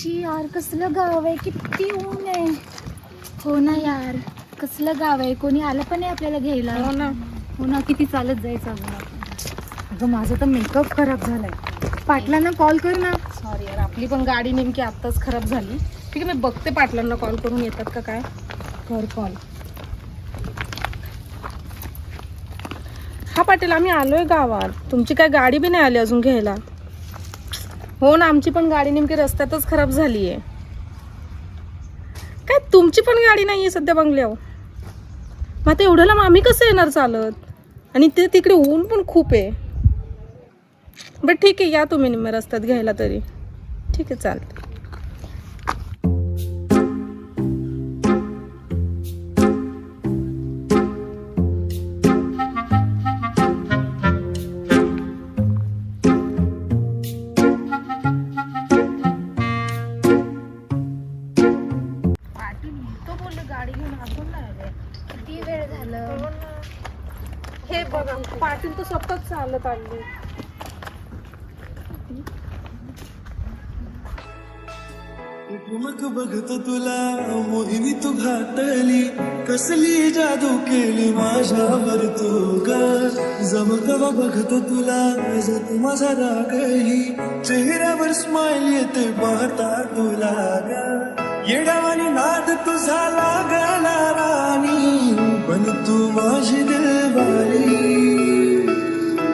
शी यार? कसलं गाव आहे? किती ऊन आहे. हो ना यार. कसलं गाव आहे? कोणी आलं पण नाही आपल्याला घ्यायला? हो ना. हो ना किती चालत जायचं अगं आपण. अगं माझा तर मेकअप खराब झालाय. पाटलांना कॉल कर ना. सॉरी यार आपली पण गाडी नेमकी आत्ताच खराब झाली. ठीक आहे मी बघते पाटलांना कॉल करून येतात का काय. कर कॉल हा पाटील आम्ही आलोय गावात. तुमची काय गाडी बी नाही आली अजून घ्यायला? हो ना आमची पण गाडी नेमकी रस्त्यातच खराब झाली आहे काय तुमची पण गाडी नाही आहे सध्या बंगल्यावर? मग आता एवढ्याला मग आम्ही कसं येणार चालत? आणि ते तिकडे ऊन पण खूप आहे. बट ठीक आहे या तुम्ही निम्म्या रस्त्यात घ्यायला तरी. ठीक आहे चालतं कसली जादू केली माझ्यावर तू ग? जमकवा बघतो तुला जत माझा रागही चेहऱ्यावर स्माइल येते पाहता तुला ग. येडावानी नाद तुझा लागला राणी पण तू माझी दिलवाली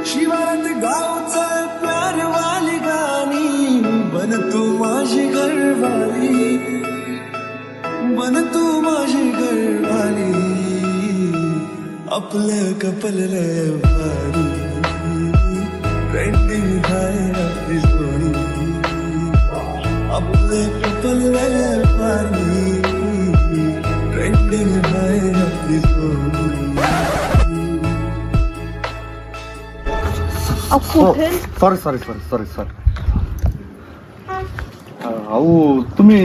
शिवारात गावचा प्यार वाली गाणी बन तू माझी घरवाली. बन तू माझी आपलं कपल भारी। ट्रेंडिंग हाय आपली जोडी आपलं कपल भारी। ट्रेंडिंग हाय आपली जोडी sorry sorry sorry sorry sorry अहो तुम्ही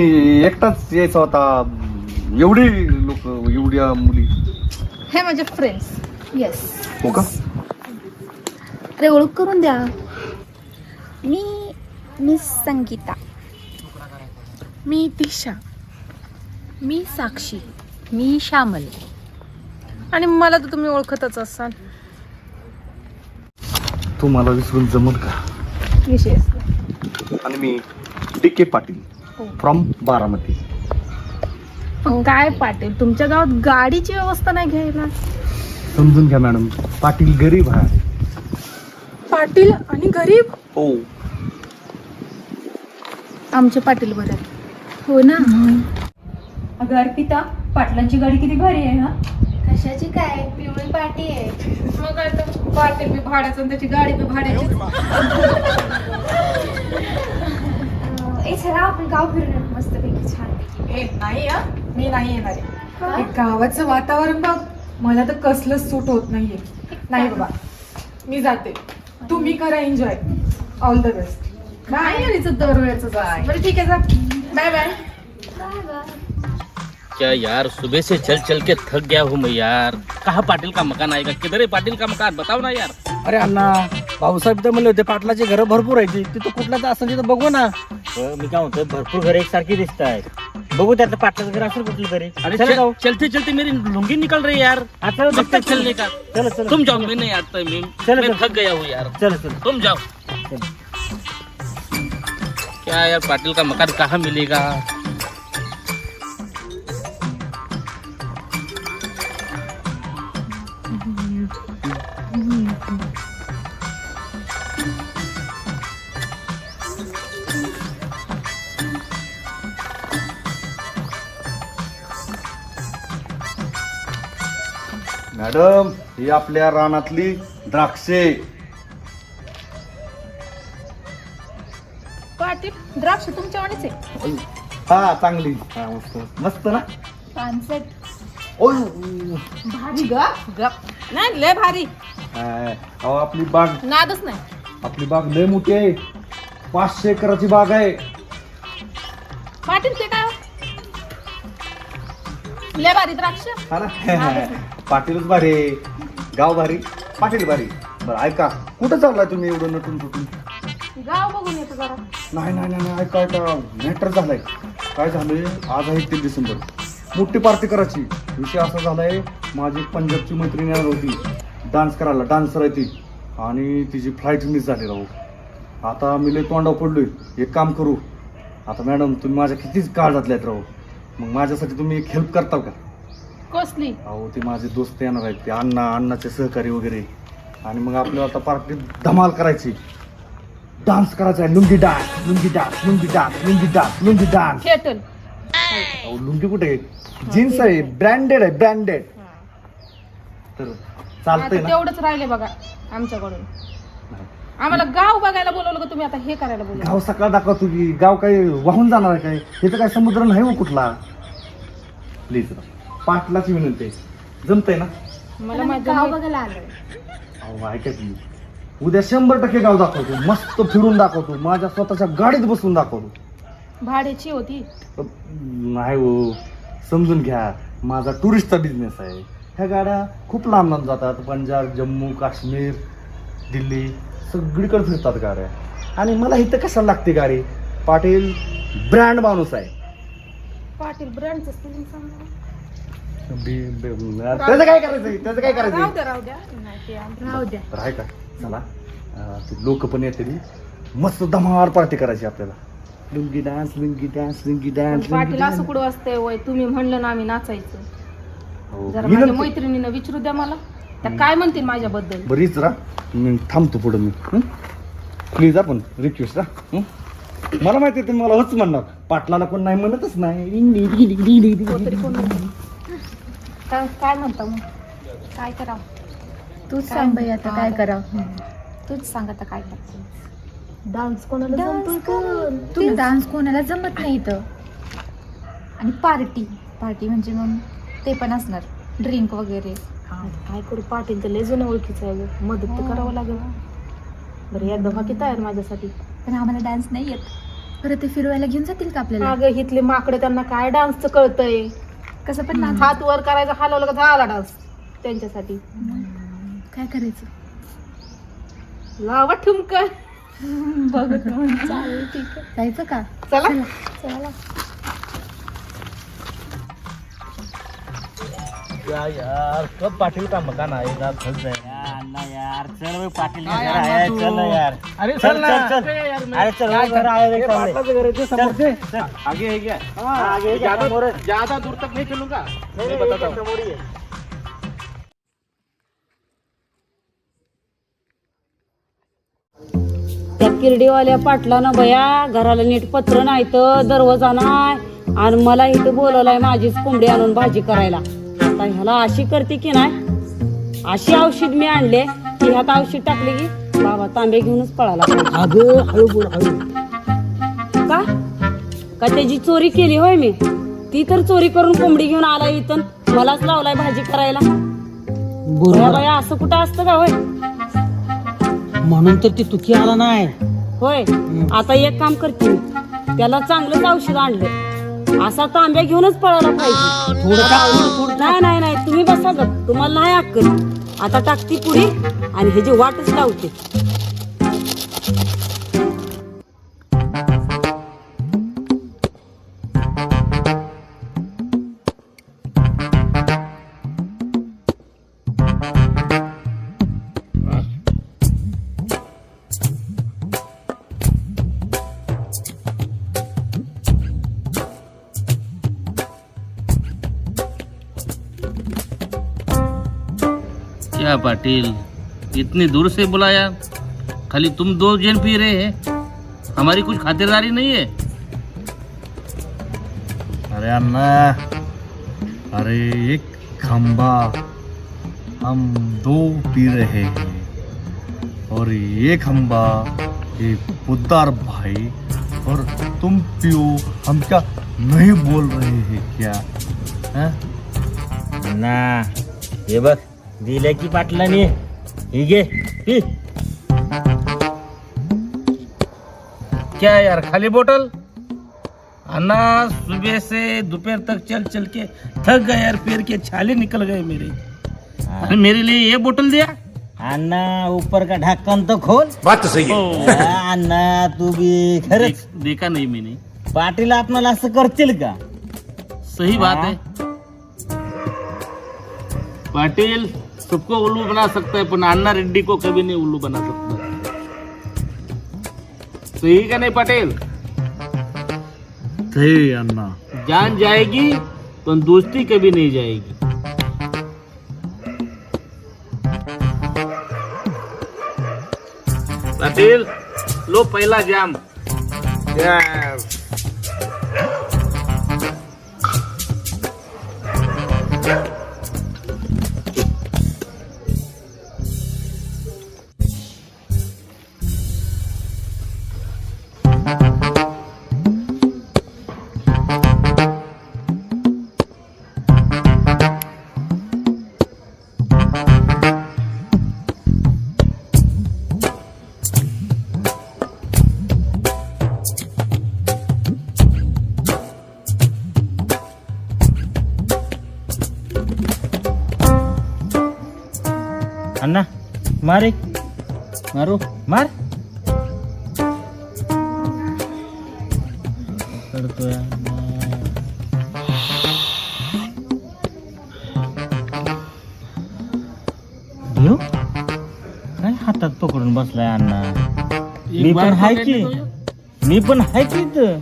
एकटाच यायचा होता. एवढी लोक एवढ्या मुली हे माझे फ्रेंड्स येस हो का? अरे ओळख करून द्या. मी मिस संगीता. मी दिशा मी साक्षी. मी श्यामल. आणि मला तर तुम्ही ओळखतच असाल. तू मला विसरून जमल का? विशेष. आणि मी D K Patil from Baramati. काय पाटील तुमच्या गावात गाडीची व्यवस्था नाही घ्यायला? समजून घ्या मॅडम. पाटील गरीब आहे. पाटील आणि गरीब? हो. आमचे पाटील बरं आहेत. हो ना? अगं अर्पिता पाटलांची गाडी किती भारी आहे हा? कशाची काय? पिवळी पाटी आहे. मग तर पाटील बी भाड्याचं आणि त्याची गाडी बी भाड्याची ए चला आपण गाव फिरून येऊ. मस्तपैकी छान ए नाही हा? मी नाही येणार आहे. हे गावाचं वातावरण बघ मला तर कसलंच सूट होत नाहीये. नाही बाबा मी जाते. तुम्ही करा एन्जॉय ऑल द बेस्ट काय यायचं दरवेळेच बरं ठीक आहे जा. बाय बाय बाय बाय क्या यार सुबह से चल चल के थक गया हूँ मैं यार। कहाँ पाटिल का मकान आएगा? किधर है पाटिल का मकान? बताओ ना यार। अरे अण्णा भाऊसाहेब तर म्हणले होते पाटलाची घरं भरपूर आहे. ती तिथं कुठला तर असं तिथं बघू ना. मी काय म्हणतो भरपूर घर एकसारखी दिसत आहेत बघू त्यातलं पार्टनर घर असेल कुठलं तरी. अरे चला चल, जाऊ. चलते चलते मेरी लुंगी निकल रही है यार. हा, चलो कब तक चलने का चलो चलो. तुम जाओ मैं नहीं आता मैं चलो, मैं चलो। थक गया हूँ यार। चलो चलो. तुम जाओ। क्या यार पाटिल का मकान कहाँ मिलेगा? मॅडम ही आपल्या रानातली द्राक्षे. पाटील द्राक्ष तुमच्या वाणीच. आहे हा चांगली. हा, मस्त. मस्त ना? ओय. भारी ग. गप. नाही लय भारी. हा, अहो आपली बाग. नादच नाही. आपली बाग लय मोठी आहे. पाचशे एकराची बाग आहे. पाटील ते काय हो? लय भारी द्राक्ष. हा ना? पाटीलच भारी. गाव भारी. पाटील भारी. बरं ऐका. कुठं चाललाय तुम्ही एवढं नटून फुटून गाव बघून येतो जरा. नाही नाही नाही नाही, ऐका ऐका. मॅटर झालाय. काय झालंय? आज आहे एकतीस डिसेंबर. मोठी पार्टी करायची. विषय असा झालाय माझी पंजाबची मैत्रीण येणार होती. डान्स करायला डान्सर आहे ती. आणि तिची फ्लाईट मिस झाली राहू. आता मी लय तोंडावर पडलोय. एक काम करू. आता मॅडम तुम्ही माझ्या कितीच काळजातल्या आहेत राहू. मग माझ्यासाठी तुम्ही एक हेल्प करताल का? कसली? अहो ते माझे दोस्त येणार आहेत. ते अण्णा अण्णाचे सहकारी वगैरे. आणि मग आपल्याला आता पार्टीत धमाल करायची. डान्स करायचा आहे lungi dance lungi dance lungi dance lungi dance lungi dance अहो लुंगी कुठे आहे? जीन्स आहे. ब्रँडेड आहे ब्रँडेड तर चालतंय ना? तेवढंच राहिले बघा आमच्याकडून. आम्हाला गाव बघायला बोलवलं का तुम्ही? आता हे करायला बोलवलं. गाव सकाळ दाखवतो की गाव काय वाहून जाणार आहे काय? हे तर काय समुद्र नाही हो कुठला. प्लीज पाटलाची विनंती आहे जमतंय ना? मला माहिती गाव नाही. बघायला आलोय. अहो ऐका की. उद्या शंभर टक्के गाव दाखवतो. मस्त फिरून दाखवतो. माझ्या स्वतःच्या गाडीत बसून दाखवतो. भाड्याची होती. नाही हो. समजून घ्या. माझा टुरिस्टचा बिझनेस आहे. ह्या गाड्या खूप लांब लांब जातात. पंजाब जम्मू काश्मीर दिल्ली सगळीकडे फिरतात गाड्या. आणि मला इथं कशाला लागते गाडी? पाटील ब्रँड माणूस आहे. पाटील ब्रँडचं सांगा बी- बी- त्याचं काय करायचंय त्याचं काय करायचंय राहू द्या राहू द्या. नाही ते आम- राहू द्या. तर आहे का? चला. लोक पण येते मस्त धमार पार्टी करायची आपल्याला. Lungi dance lungi dance lungi dance Patil असं कुठं असतंय वय. तुम्ही म्हणलं ना आम्ही नाचायचं. हो, जरा माझ्या. मैत्रिणीनं विचारू द्या मला. त्या काय म्हणतील माझ्याबद्दल? बरीच रा मी थांबतो पुढं मी. प्लीज आपण रिक्वेस्ट रा हं? मला माहिती आहे तुम्ही मला होच म्हणणार. पाटलाला कोण नाही म्हणतच नाही. तरी कोण नाही. काय काय म्हणता मग? काय करावं? तूच सांग बाई आता काय करावं? तूच सांग आता काय करायचं डान्स कोणाला तू डान्स कोणाला जमत नाही इथं. आणि पार्टी पार्टी म्हणजे मग ते पण असणार. ड्रिंक वगैरे. काय करू? पाटील तर लय जुनं ओळखीचं आहे गं. मदत तर करावं लागेल. बरं एकदा बाकी तयार माझ्यासाठी. पण आम्हाला डान्स नाही येत. परत ते फिरवायला घेऊन जातील का आपल्याला? अगं हिथले माकडे त्यांना काय डान्सचं कळतंय? कसं पण नाच हात वर करायचा हलवलं का झाला डान्स त्यांच्यासाठी. काय करायचं? लावा ठुमका. बघत चालेल ठीक आहे. जायचं का? चला. चला. क्या यार कब पाटिल का मकान आएगा थक गए यार चल भाई पाटील है, चल ना यार. अरे चल चल चल अरे चल वो घर आया है सामने घर आहे ते समोर ते. आगे है क्या? आगे है, ज्यादा समोर है। ज्यादा दूर तक नहीं चलूंगा नहीं, मैं नहीं, बताता ये हूँ समोर ही है। त्या किरडीवाल्या पाटलानं बया घराला नीट पत्र नाही तर दरवाजा नाही. आणि मला इथं बोलवलाय माझीच कोंबडी आणून भाजी करायला. आता ह्याला अशी करते की नाही? अशी औषध मी आणले. की ह्यात औषध टाकले की बाबा तांबे घेऊनच पळाला पाहिजे. अगं हळू बोल हळू का? का त्याची चोरी केली होय मी? ती तर चोरी करून कोंबडी घेऊन आला इथं मलाच लावलाय भाजी करायला. बरोबर. बया असं कुठं असतं का होय? म्हणून तर ती तुकी आला नाही. होय. आता एक काम करते मी. त्याला चांगलंच औषध आणलं. असा तांब्या घेऊनच पळायला पाहिजे. थोडं टाक, थोडं- थोडं नाही नाही नाही तुम्ही बसा गप. तुम्हाला नाही अक्कल आता टाकती पुढे आणि ह्याची वाटच लावते. क्या पाटिल? इतनी दूर से बुलाया। खाली तुम दो जन पी रहे हैं। हमारी कुछ खातिरदारी नहीं है। अरे अण्णा अरे एक खंबा हम दो पी रहे हैं। और ये खंबा ये पुद्दार भाई और तुम पियो हम क्या नहीं बोल रहे हैं क्या? हैं? अण्णा हे बघ दिलं की पाटलाने. ही घे पी क्या यार खाली बोतल अन्ना सुबह से दोपहर तक चल चल के थक गए यार पैर के छाले निकल गए मेरे. अरे मेरे लिए ये बोतल दिया? अन्ना ऊपर का ढक्कन तो खोल. हो. हा, अण्णा तू बी खरंच देख- देखा नहीं मैंने. पाटील आपल्याला असं करतील का? सही बात है. पाटिल सबको उल्लू बना सकता है पर अन्ना रेड्डी को कभी नहीं उल्लू बना सकता। सही का नहीं पटेल? सही अण्णा जान जाएगी तो दोस्ती कभी नहीं जाएगी। पटेल लो पहला जाम। अण्णा मार एक मारो मार करतोय. देव काय हातात पकडून बसलाय अण्णा मी पण हाय की। मी पण हाय की इथं.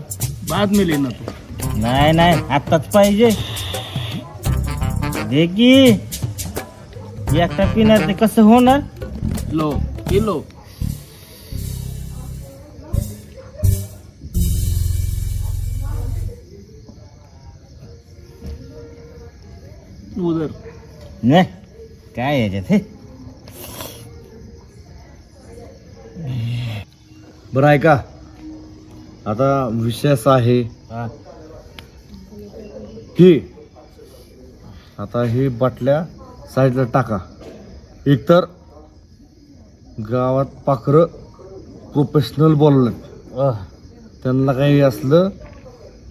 बाद में लेना तो नाही नाही आत्ताच पाहिजे दे की एकटा पिणार ते कसं होणार? लो ये लो उधर. नाही काय याच्यात हे? बरं ऐका. आता विषय असा आहे हा. की आता हे बाटल्या साईडला टाका एकतर गावात पाखरं प्रोफेशनल बोललं अह. त्यांना काही असलं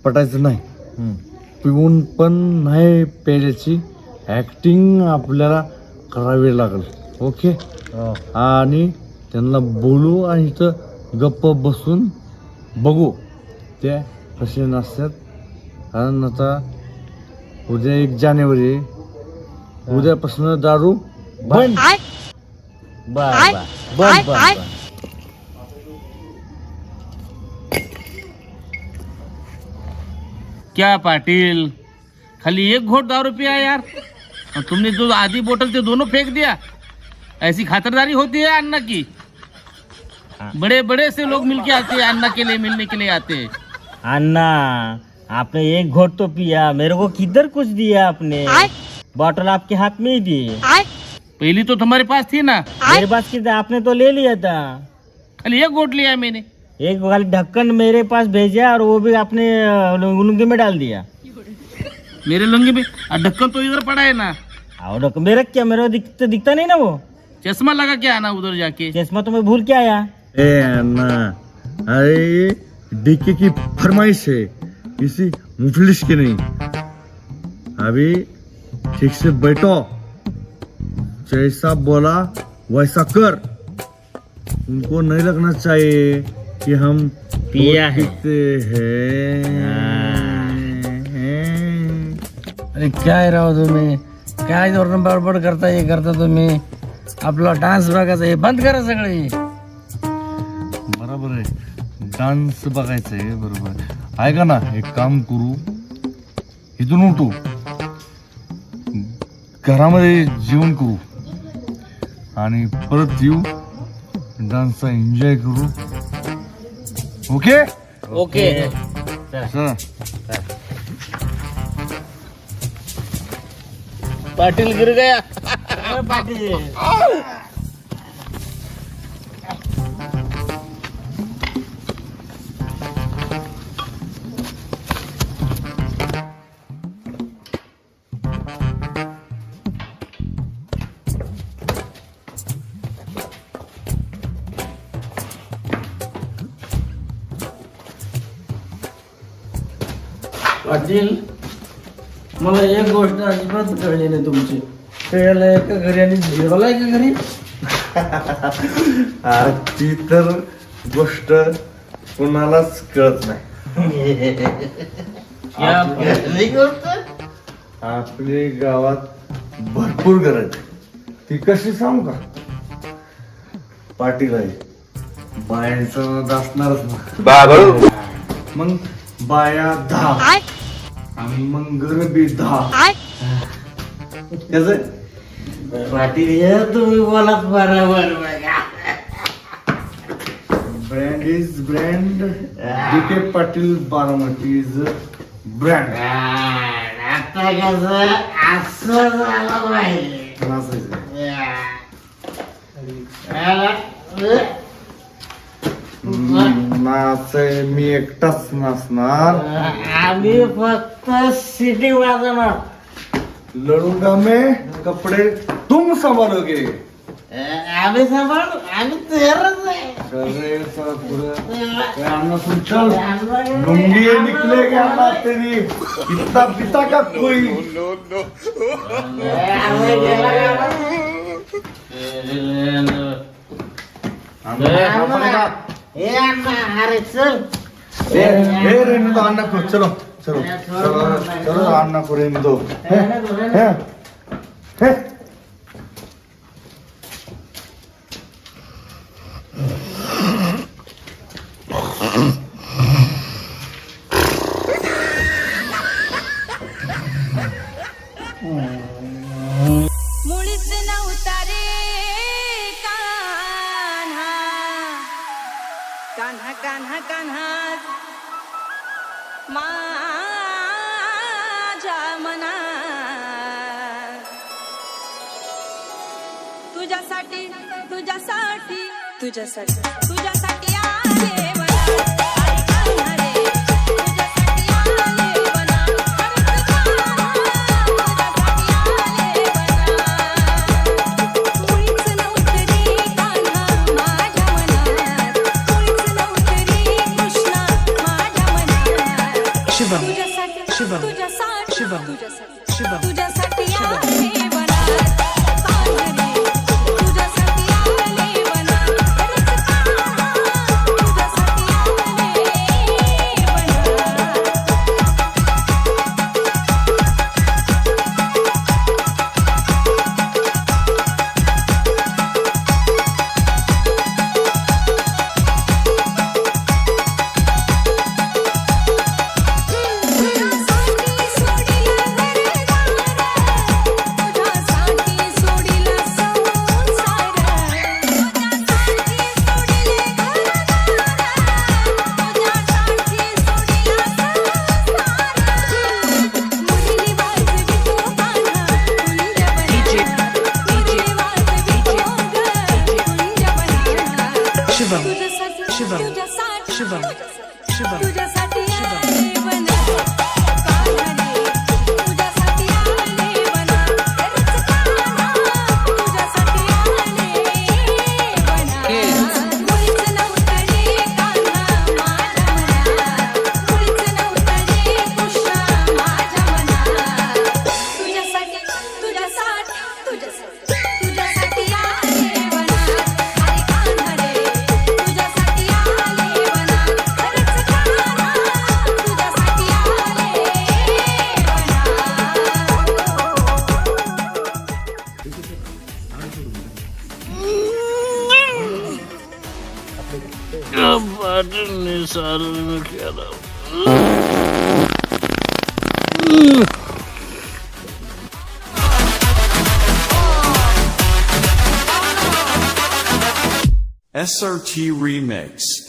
पटायचं नाही. पिऊन पण नाही प्यायची ॲक्टिंग आपल्याला करावी लागेल ओके. आणि त्यांना बोलू आणि इथं गप्प बसून बघू ते कसे नसतात कारण आता उद्या एक जानेवारी. उद्यापासून दारू बंद बर बर बर बर बर क्या पाटिल? खाली एक घोट दारू पिया यार। और तुमने जो आधी बोतल थे दोनों फेंक दिया ऐसी खातरदारी होती है अन्ना की। बड़े बड़े से लोग मिलके आते हैं अन्ना के लिए मिलने के लिए आते हैं। अन्ना आपने एक घोट तो पिया मेरे को किधर कुछ दिया आपने? बॉटल आपके हाथ में ही दी पहली तो तुम्हारे पास थी ना। मेरे पास किधर? आपने तो ले लिया था। खाली एक घोट लिया मैंने। एक वाली ढक्कन मेरे पास भेजा और वो भी आपने लुंगी में डाल दिया। मेरे लुंगी में ढक्कन तो इधर पड़ा है ना। और ढक्कन- मेरा क्या मेरा दिखता दिखता नहीं ना वो? चश्मा लगा के आना उधर जाके। चश्मा तो मैं भूल के आया। ए अन्ना अरे डीके की फरमाइश है। किसी मुफलिस की नहीं। अभी ठीक से बैठो। जैसा बोला वैसा कर। उनको नहीं लगना चाहिए कि हम पिया है। हैं। अरे काय राव तुम्ही। काय धोरण बडबड करता हे करता तुम्ही। आपला डान्स बघायचा हे बंद करा सगळे। बरोबर आहे डान्स बघायचं आहे बरोबर। आहे. ऐका ना एक काम करू। इथून उठू। घरामध्ये जेवण करू आणि परत येऊ डान्सचा एन्जॉय करू. ओके ओके चला पाटिल गिर गया पाटील. गोष्ट अजिबात कळली नाही तुमची. खेळायला का घरी आणि जेवायला का घरी? आ, ती तर गोष्ट कुणालाच कळत नाही. आपली गावात भरपूर गरज आहे. ती कशी सांगू का? पाटील आहे. बायांचं असणारच ना. मग बाया दहा. आणि मग गरबी दहा त्याच पाटील हे तुम्ही बोलात बरोबर बघा. Brand is brand K Patil Baramati is brand आता कसं असं झालं पाहिजे. नाचाय मी एकटाच नाचणार. आम्ही फक्त सिटी वाजवणार. लढूंगा में? कपडे तुम संभालोगे आम्ही सांभाळू आम्ही तयारच आहे. पुरं अन्ना लुंगी निकले क्या बात तेरी? इतना पिता का कोई? आम्ही गेला का? आपण का? ए अण्णा अरे चल. ए, ए रेणू तो अन्ना को चलो. चलो चलो चलो अन्ना को रेणू दो हे, हे, तुझ्यासाठी तुझ्यासाठी तुझ्यासाठी तुझ्यासाठी आले मला अरे कान्हा रे तुझ्यासाठी शुभम. तुझ्यासाठी शुभम. तुझ्यासाठी inside of the ghetto. SRT Remix